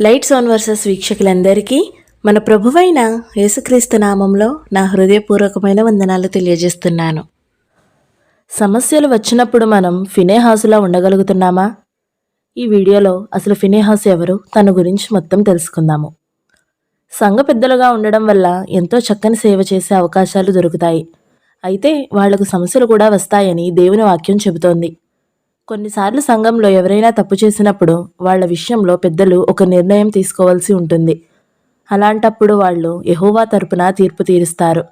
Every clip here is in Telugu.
లైట్స్ ఆన్ వర్సెస్ వీక్షకులందరికీ మన ప్రభువైన యేసుక్రీస్తు నామంలో నా హృదయపూర్వకమైన వందనాలు తెలియజేస్తున్నాను. సమస్యలు వచ్చినప్పుడు మనం ఫినేహాసులా ఉండగలుగుతున్నామా? ఈ వీడియోలో అసలు ఫినేహాస్ ఎవరు? తన గురించి మొత్తం తెలుసుకుందాము. సంఘ పెద్దలుగా ఉండడం వల్ల ఎంతో చక్కని సేవ చేసే అవకాశాలు దొరుకుతాయి. అయితే వాళ్ళకు సమస్యలు కూడా వస్తాయని దేవుని వాక్యం చెబుతోంది. కొన్నిసార్లు సంఘంలో ఎవరైనా తప్పు చేసినప్పుడు వాళ్ళ విషయంలో పెద్దలు ఒక నిర్ణయం తీసుకోవాల్సి ఉంటుంది. అలాంటప్పుడు వాళ్ళు ఎహోవా తరపున తీర్పు తీరుస్తారు.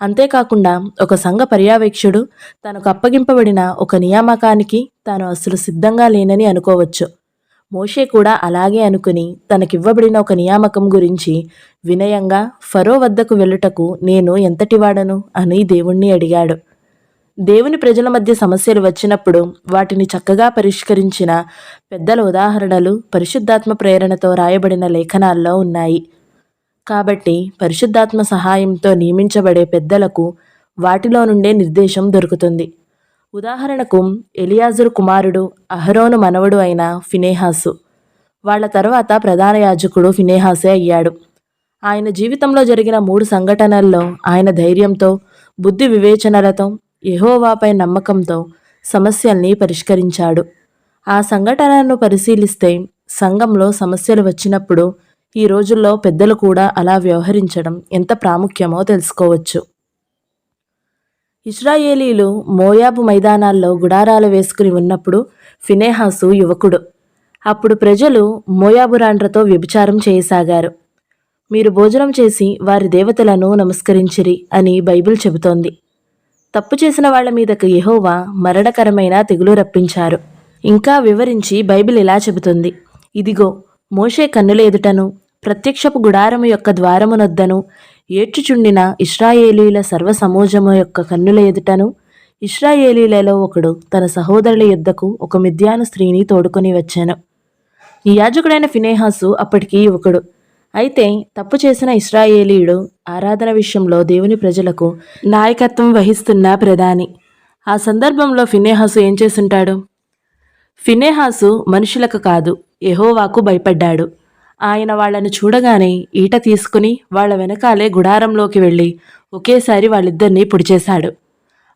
అంతేకాకుండా ఒక సంఘ పర్యవేక్షకుడు తనకు అప్పగింపబడిన ఒక నియామకానికి తాను అసలు సిద్ధంగా లేనని అనుకోవచ్చు. మోషే కూడా అలాగే అనుకుని తనకివ్వబడిన ఒక నియామకం గురించి వినయంగా ఫరో వద్దకు వెళ్ళుటకు నేను ఎంతటివాడను అని దేవుణ్ణి అడిగాడు. దేవుని ప్రజల మధ్య సమస్యలు వచ్చినప్పుడు వాటిని చక్కగా పరిష్కరించిన పెద్దల ఉదాహరణలు పరిశుద్ధాత్మ ప్రేరణతో రాయబడిన లేఖనాల్లో ఉన్నాయి. కాబట్టి పరిశుద్ధాత్మ సహాయంతో నియమించబడే పెద్దలకు వాటిలో నుండే నిర్దేశం దొరుకుతుంది. ఉదాహరణకు ఎలియాజురు కుమారుడు అహరోను మనవడు అయిన ఫినేహాసు. వాళ్ళ తర్వాత ప్రధాన యాజకుడు ఫినేహాసే అయ్యాడు. ఆయన జీవితంలో జరిగిన మూడు సంఘటనల్లో ఆయన ధైర్యంతో బుద్ధి వివేచనలతో యహోవాపై నమ్మకంతో సమస్యల్ని పరిష్కరించాడు. ఆ సంఘటనను పరిశీలిస్తే సంఘంలో సమస్యలు వచ్చినప్పుడు ఈ రోజుల్లో పెద్దలు కూడా అలా వ్యవహరించడం ఎంత ప్రాముఖ్యమో తెలుసుకోవచ్చు. ఇస్రాయేలీలు మోయాబు మైదానాల్లో గుడారాలు వేసుకుని ఉన్నప్పుడు ఫినేహాసు యువకుడు. అప్పుడు ప్రజలు మోయాబురాండ్రతో వ్యభిచారం చేయసాగారు. మీరు భోజనం చేసి వారి దేవతలను నమస్కరించిరి అని బైబిల్ చెబుతోంది. తప్పు చేసిన వాళ్ళ మీదకు యెహోవా మరణకరమైన తెగులు రప్పించారు. ఇంకా వివరించి బైబిల్ ఇలా చెబుతుంది. ఇదిగో మోషే కన్నుల ఎదుటను ప్రత్యక్షపు గుడారము యొక్క ద్వారమునొద్దను ఏడ్చుచుండిన ఇస్రాయేలీల సర్వ సమూజము యొక్క కన్నుల ఎదుటను ఇస్రాయేలీలలో ఒకడు తన సహోదరుల యుద్ధకు ఒక మిథ్యాను స్త్రీని తోడుకొని వచ్చాను. ఈ యాజకుడైన ఫినేహాసు అప్పటికి యువకుడు అయితే తప్పు చేసిన ఇస్రాయేలీయుడు ఆరాధన విషయంలో దేవుని ప్రజలకు నాయకత్వం వహిస్తున్న ప్రధాని. ఆ సందర్భంలో ఫినేహాసు ఏం చేసుంటాడు ఫినేహాసు మనుషులకు కాదు ఎహోవాకు భయపడ్డాడు. ఆయన వాళ్ళను చూడగానే ఈట తీసుకుని వాళ్ళ వెనకాలే గుడారంలోకి వెళ్ళి ఒకేసారి వాళ్ళిద్దరినీ పొడిచేశాడు.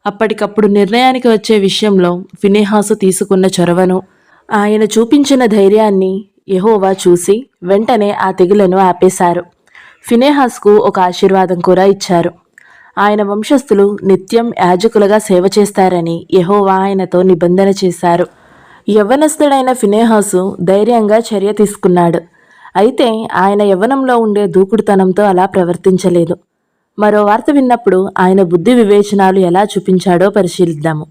అప్పటికప్పుడు నిర్ణయానికి వచ్చే విషయంలో ఫినేహాసు తీసుకున్న చొరవను ఆయన చూపించిన ధైర్యాన్ని యహోవా చూసి వెంటనే ఆ తెగులను ఆపేశారు. ఫినేహాస్కు ఒక ఆశీర్వాదం కూడా ఇచ్చారు. ఆయన వంశస్థులు నిత్యం యాజకులుగా సేవ చేస్తారని యహోవా ఆయనతో నిబంధన చేశారు. యవ్వనస్థుడైన ఫినేహాసు ధైర్యంగా చర్య తీసుకున్నాడు. అయితే ఆయన యవ్వనంలో ఉండే దూకుడుతనంతో అలా ప్రవర్తించలేదు. మరో వార్త విన్నప్పుడు ఆయన బుద్ధి వివేచనాలు ఎలా చూపించాడో పరిశీలిద్దాము.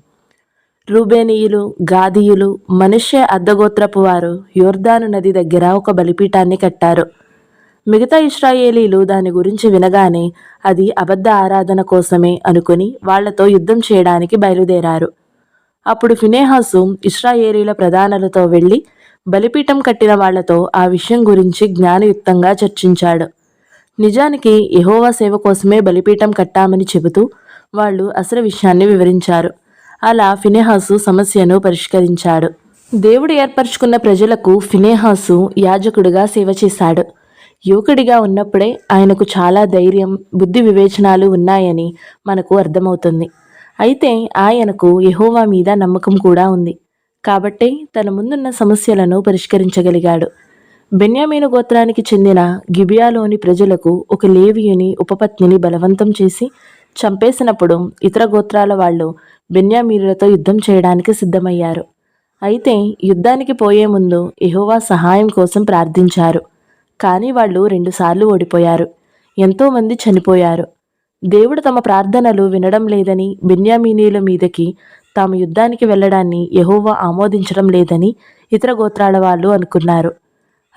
రూబేనీయులు గాదీయులు మనుష్య అద్దగోత్రపు వారు యోర్దాను నది దగ్గర ఒక బలిపీఠాన్ని కట్టారు. మిగతా ఇస్రాయేలీలు దాని గురించి వినగానే అది అబద్ధ ఆరాధన కోసమే అనుకుని వాళ్ళతో యుద్ధం చేయడానికి బయలుదేరారు. అప్పుడు ఫినేహాసు ఇస్రాయేలీల ప్రధానులతో వెళ్ళి బలిపీఠం కట్టిన వాళ్ళతో ఆ విషయం గురించి జ్ఞానయుక్తంగా చర్చించాడు. నిజానికి యహోవా సేవ కోసమే బలిపీఠం కట్టామని చెబుతూ వాళ్ళు అసలు విషయాన్ని వివరించారు. అలా ఫినేహాసు సమస్యను పరిష్కరించాడు. దేవుడు ఏర్పరచుకున్న ప్రజలకు ఫినేహాసు యాజకుడిగా సేవ చేశాడు. యువకుడిగా ఉన్నప్పుడే ఆయనకు చాలా ధైర్యం బుద్ధి వివేచనాలు ఉన్నాయని మనకు అర్థమవుతుంది. అయితే ఆయనకు యహోవా మీద నమ్మకం కూడా ఉంది. కాబట్టే తన ముందున్న సమస్యలను పరిష్కరించగలిగాడు. బెన్యామీను గోత్రానికి చెందిన గిబియాలోని ప్రజలకు ఒక లేవియుని ఉపపత్నిని బలవంతం చేసి చంపేసినప్పుడు ఇతర గోత్రాల వాళ్ళు బెన్యామీనులతో యుద్ధం చేయడానికి సిద్ధమయ్యారు. అయితే యుద్ధానికి పోయే ముందు ఎహోవా సహాయం కోసం ప్రార్థించారు. కానీ వాళ్ళు రెండుసార్లు ఓడిపోయారు. ఎంతోమంది చనిపోయారు. దేవుడు తమ ప్రార్థనలు వినడం లేదని బెన్యామీనీల మీదకి తాము యుద్ధానికి వెళ్ళడాన్ని ఎహోవా ఆమోదించడం లేదని ఇతర గోత్రాల వాళ్ళు అనుకున్నారు.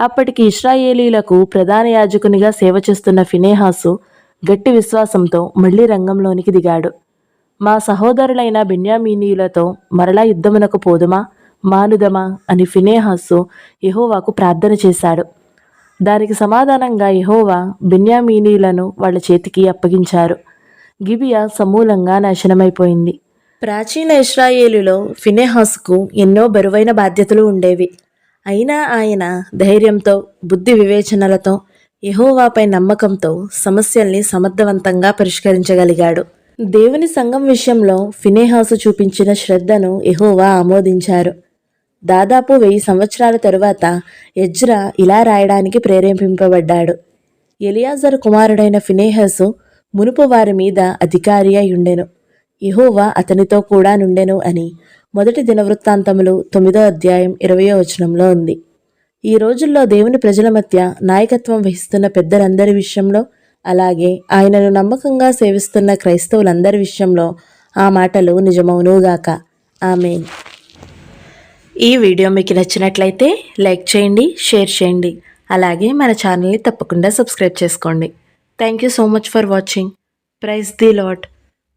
అప్పటికి ఇస్రాయేలీలకు ప్రధాన యాజకునిగా సేవ చేస్తున్న ఫినేహాసు గట్టి విశ్వాసంతో మళ్ళీ రంగంలోనికి దిగాడు. మా సహోదరులైన బెన్యామీనీయులతో మరలా యుద్ధమునకు పోదుమా? మానుదమా? అని ఫినేహాసు యహోవాకు ప్రార్థన చేశాడు. దానికి సమాధానంగా యహోవా బెన్యామీనీయులను వాళ్ళ చేతికి అప్పగించారు. గిబియా సమూలంగా నాశనమైపోయింది. ప్రాచీన ఇస్రాయేలులో ఫినేహాసుకు ఎన్నో బరువైన బాధ్యతలు ఉండేవి. అయినా ఆయన ధైర్యంతో బుద్ధి వివేచనలతో యహోవాపై నమ్మకంతో సమస్యల్ని సమర్థవంతంగా పరిష్కరించగలిగాడు. దేవుని సంఘం విషయంలో ఫినేహాసు చూపించిన శ్రద్ధను ఎహోవా ఆమోదించారు. దాదాపు వెయ్యి సంవత్సరాల తరువాత ఎజ్రా ఇలా రాయడానికి ప్రేరేపింపబడ్డాడు. ఎలియాజర్ కుమారుడైన ఫినేహసు మునుపు వారి మీద అధికారి అయి ఉండెను. ఎహోవా అతనితో కూడా నుండెను అని మొదటి దినవృత్తాంతములు తొమ్మిదో అధ్యాయం ఇరవయో వచనంలో ఉంది. ఈ రోజుల్లో దేవుని ప్రజల మధ్య నాయకత్వం వహిస్తున్న పెద్దలందరి విషయంలో అలాగే ఆయనను నమ్మకంగా సేవిస్తున్న క్రైస్తవులందరి విషయంలో ఆ మాటలు నిజమవునుగాక. ఆమెన్. ఈ వీడియో మీకు నచ్చినట్లయితే లైక్ చేయండి షేర్ చేయండి. అలాగే మన ఛానల్ని తప్పకుండా సబ్స్క్రైబ్ చేసుకోండి. Thank you so much for watching. Praise the Lord